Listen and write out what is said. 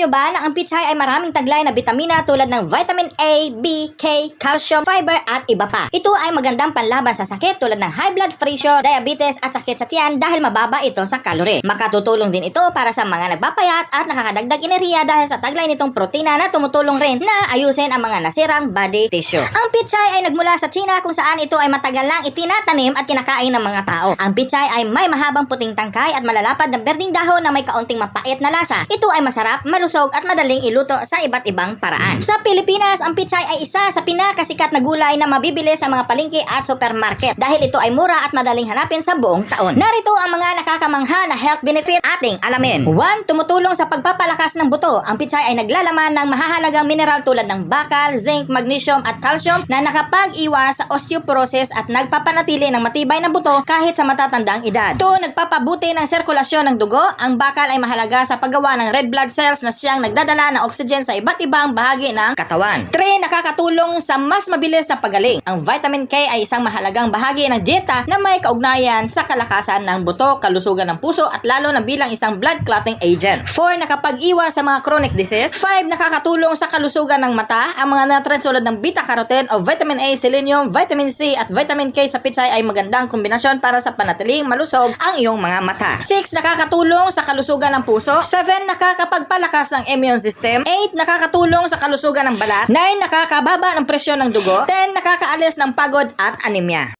nyo ba na ang pichay ay maraming taglay na bitamina tulad ng vitamin A, B, K, calcium, fiber at iba pa. Ito ay magandang panlaban sa sakit tulad ng high blood pressure, diabetes at sakit sa tiyan dahil mababa ito sa kalori. Makatutulong din ito para sa mga nagpapayat at nakakadagdag enerhiya dahil sa taglay nitong protina na tumutulong rin na ayusin ang mga nasirang body tissue. Ang pichay ay nagmula sa China kung saan ito ay matagal lang itinatanim at kinakain ng mga tao. Ang pichay ay may mahabang puting tangkay at malalapad na berding dahon na may kaunting mapait na lasa. Ito ay masarap, malusog at madaling iluto sa iba't ibang paraan. Sa Pilipinas, ang pichay ay isa sa pinakasikat na gulay na mabibili sa mga palengke at supermarket dahil ito ay mura at madaling hanapin sa buong taon. Narito ang mga nakakamangha na health benefit ating alamin. 1. Tumutulong sa pagpapalakas ng buto. Ang pichay ay naglalaman ng mahahalagang mineral tulad ng bakal, zinc, magnesium at calcium na nakapag-iwas sa osteoporosis at nagpapanatili ng matibay na buto kahit sa matatandang edad. 2. Nagpapabuti ng sirkulasyon ng dugo. Ang bakal ay mahalaga sa paggawa ng red blood cells na siyang nagdadala ng oxygen sa iba't ibang bahagi ng katawan. 3. Nakakatulong sa mas mabilis na pagaling. Ang vitamin K ay isang mahalagang bahagi ng dieta na may kaugnayan sa kalakasan ng buto, kalusugan ng puso at lalo na bilang isang blood clotting agent. 4. Nakapag-iwas sa mga chronic disease. 5. Nakakatulong sa kalusugan ng mata. Ang mga nutrients ng beta-carotene o vitamin A, selenium, vitamin C at vitamin K sa pitsay ay magandang kombinasyon para sa panatiling malusog ang iyong mga mata. 6. Nakakatulong sa kalusugan ng puso. 7. Nakakapagpalakas ng immune system. 8. Nakakatulong sa kalusugan ng balat. 9. Nakakababa ng presyon ng dugo. 10. Nakakaalis ng pagod at anemia.